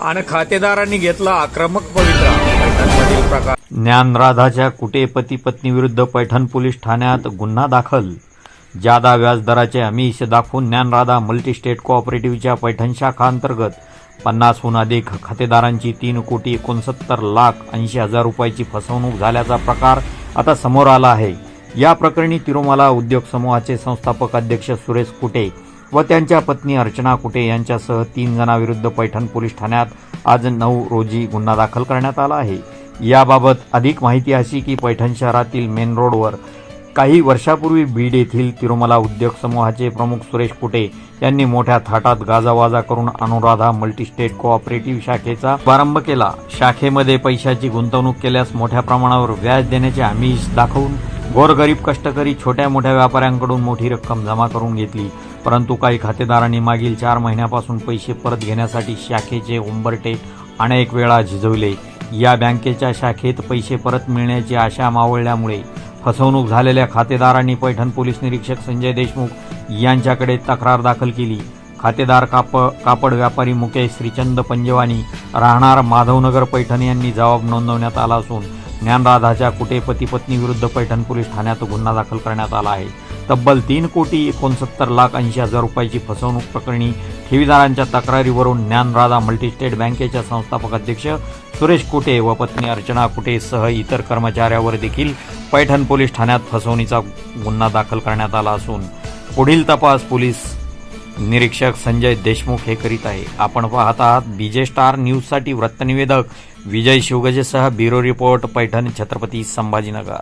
आणि खातेदारांनी घेतला आक्रमक पवित्रा. पैठणमधील प्रकार. ज्ञानराधाच्या कुटे पती पत्नीविरुद्ध पैठण पोलीस ठाण्यात गुन्हा दाखल. जादा व्याजदराचे आमिष दाखवून ज्ञानराधा मल्टीस्टेट कोऑपरेटिव्हच्या पैठण शाखाअंतर्गत पन्नासहून अधिक खातेदारांची तीन कोटी एकोणसत्तर लाख ऐंशी हजार रुपयाची फसवणूक झाल्याचा प्रकार आता समोर आला आहे. या प्रकरणी तिरुमला उद्योग समूहाचे संस्थापक अध्यक्ष सुरेश कुटे व त्यांच्या पत्नी अर्चना कुटे यांच्यासह तीन जणांविरुद्ध पैठण पोलीस ठाण्यात आज नऊ रोजी गुन्हा दाखल करण्यात आला आहे. याबाबत अधिक माहिती अशी की पैठण शहरातील मेन रोडवर काही वर्षापूर्वी बीड येथील तिरुमला उद्योग समूहाचे प्रमुख सुरेश कुटे यांनी मोठ्या थाटात गाजावाजा करून अनुराधा मल्टीस्टेट कोऑपरेटिव्ह शाखेचा प्रारंभ केला. शाखेमध्ये पैशाची गुंतवणूक केल्यास मोठ्या प्रमाणावर व्याज देण्याचे आमिष दाखवून गोरगरीब कष्टकरी छोट्या मोठ्या व्यापाऱ्यांकडून मोठी रक्कम जमा करून घेतली. परंतु काही खातेदारांनी मागील चार महिन्यापासून पैसे परत घेण्यासाठी शाखेचे उंबरटे अनेक वेळा झिजवले. या बँकेच्या शाखेत पैसे परत मिळण्याची आशा मावळल्यामुळे फसवणूक झालेल्या खातेदारांनी पैठण पोलीस निरीक्षक संजय देशमुख यांच्याकडे तक्रार दाखल केली. खातेदार काप कापड व्यापारी मुकेश श्रीचंद पंजवानी राहणार माधवनगर पैठण यांनी जबाब नोंदवण्यात आला असून ज्ञानराधाच्या कुटे पती पत्नीविरुद्ध पैठण पोलीस ठाण्यात गुन्हा दाखल करण्यात आला आहे. तब्बल तीन कोटी एकोणसत्तर लाख ऐंशी हजार रुपयाची फसवणूक प्रकरणी ठेवीदारांच्या तक्रारीवरून ज्ञानराधा मल्टीस्टेट बँकेच्या संस्थापक अध्यक्ष सुरेश कुटे व पत्नी अर्चना कुटे सह इतर कर्मचाऱ्यावर देखील पैठण पोलीस ठाण्यात फसवणीचा गुन्हा दाखल करण्यात आला असून पुढील तपास पोलीस निरीक्षक संजय देशमुख हे करीत आहे. आपण पाहत आहात बीजे स्टार न्यूजसाठी वृत्तनिवेदक विजय शिवगजेसह ब्युरो रिपोर्ट पैठण छत्रपती संभाजीनगर.